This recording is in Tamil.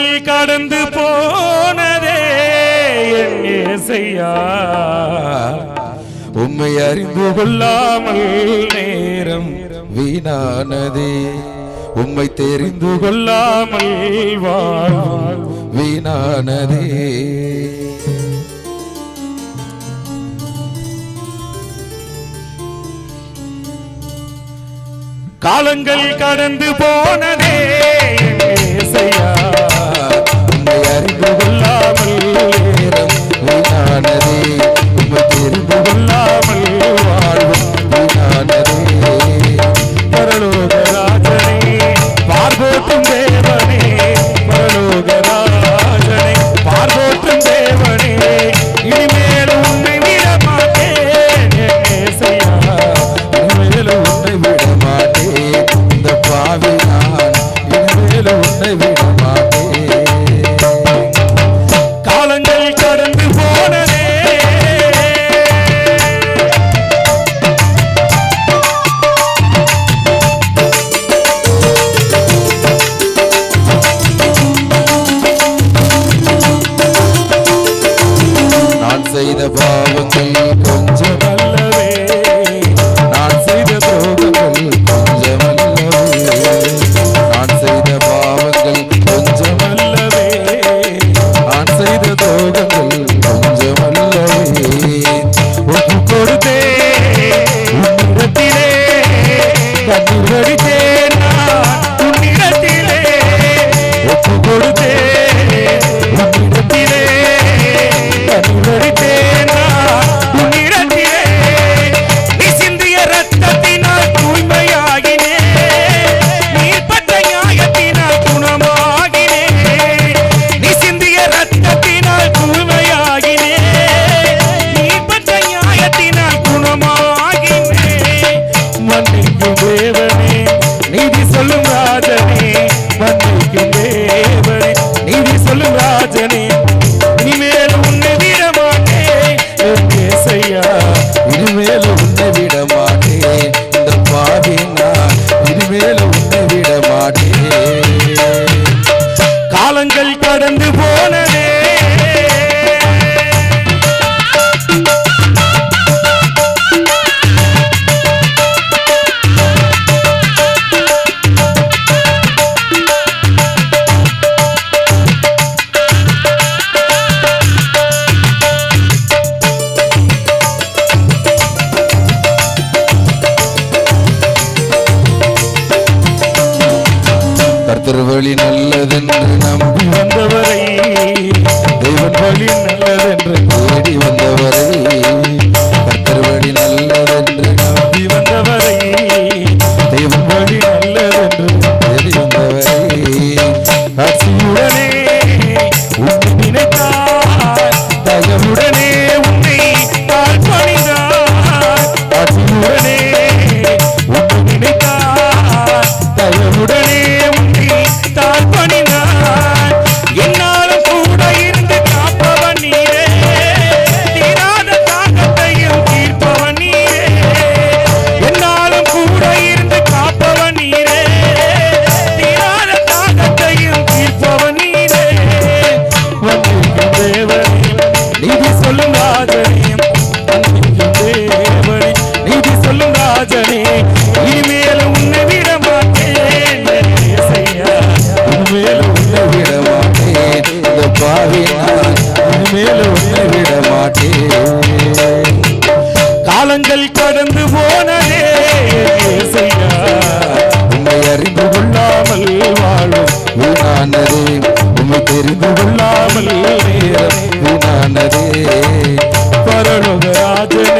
கடல் கடந்து போனதே என் இசையா. உம்மை அறிந்து கொள்ளாமல் நேரம் வீணானதே. உண்மை தெரிந்து கொள்ளாமல் வாழ்வாள் வீணானதே. காலங்கள் கடந்து போனதே Oh, ஏசையா இனிமேல உன்னை விட மாட்டேன். இந்த பாவி நான் இனிமேல உன்னை விட மாட்டேன். காலங்கள் கடந்து போன திருவழி நல்லதென்று நம்பி வந்தவரை. தெய்வன் வழி நல்லதென்று தேடி வந்தவரை. மேலும் விட மாட்டேன் காலங்கள் கடந்து போனதே உண்மை அறிந்து கொள்ளாமல் வாழும் உண்மை தெரிந்து கொள்ளாமல் நேரம் வீணானதே பரலோகராஜனே